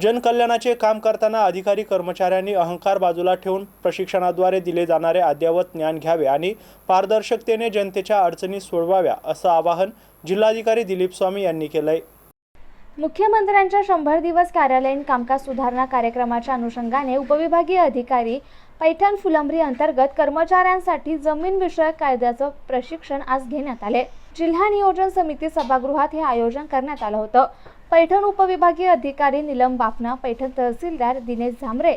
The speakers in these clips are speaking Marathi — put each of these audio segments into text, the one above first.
जनकल्याणाचे काम करताना अधिकारी कर्मचाऱ्यांनी अहंकार बाजूला ठेवून प्रशिक्षणाद्वारे दिले जाणारे अद्ययावत ज्ञान घ्यावे आणि पारदर्शकतेने जनतेच्या अडचणी सोडवाव्या असं आवाहन जिल्हाधिकारी दिलीप स्वामी यांनी केलंय. मुख्यमंत्र्यांच्या शंभर दिवस कार्यालयीन कामकाज सुधारणा कार्यक्रमाच्या अनुषंगाने उपविभागीय अधिकारी पैठण फुलंब्री अंतर्गत कर्मचाऱ्यांसाठी जमीन विषयक कायद्याचं प्रशिक्षण आज घेण्यात आले. जिल्हा नियोजन समिती सभागृहात हे आयोजन करण्यात आलं होतं. पैठण उपविभागीय अधिकारी निलम बाफना पैठण तहसीलदार दिनेश झांबरे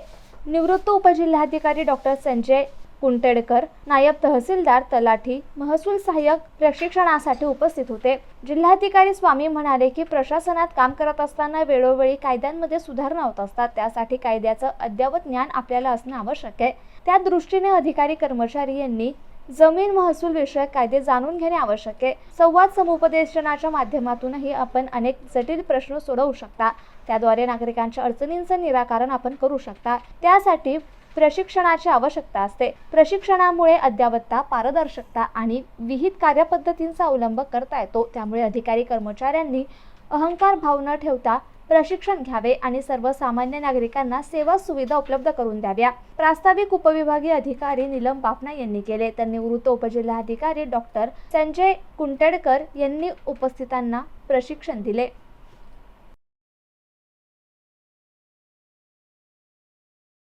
निवृत्त उपजिल्हाधिकारी डॉक्टर संजय कुंटेडकर नायब तहसीलदार तलाठी महसूल सहाय्यक प्रशिक्षणासाठी उपस्थित होते. जिल्हाधिकारी स्वामी म्हणाले की प्रशासनात काम करत असताना वेळोवेळी कायद्यांमध्ये सुधारणा होत असतात. त्यासाठी कायद्याचं अद्ययावत ज्ञान आपल्याला असणं आवश्यक आहे. त्या दृष्टीने अधिकारी कर्मचारी यांनी जमीन महसूल विषयक कायदे जाणून घेणे आवश्यक आहे. संवाद समुपदेशनाच्या माध्यमातूनही आपण अनेक जटिल प्रश्न सोडवू शकता. त्याद्वारे नागरिकांच्या अडचणींचं निराकरण आपण करू शकता. त्यासाठी प्रशिक्षणाची आवश्यकता असते. प्रशिक्षणामुळे अद्यावत्ता पारदर्शकता आणि विहित कार्यपद्धतींचा अवलंब करता येतो. त्यामुळे अधिकारी कर्मचाऱ्यांनी अहंकार भाव न ठेवता प्रशिक्षण घ्यावे आणि सर्वसामान्य नागरिकांना सेवा सुविधा उपलब्ध करून द्याव्या. प्रास्ताविक उपविभागीय अधिकारी निलम बापना यांनी केले. तर निवृत्त उपजिल्हाधिकारी डॉक्टर संजय कुंटेडकर यांनी उपस्थितांना प्रशिक्षण दिले.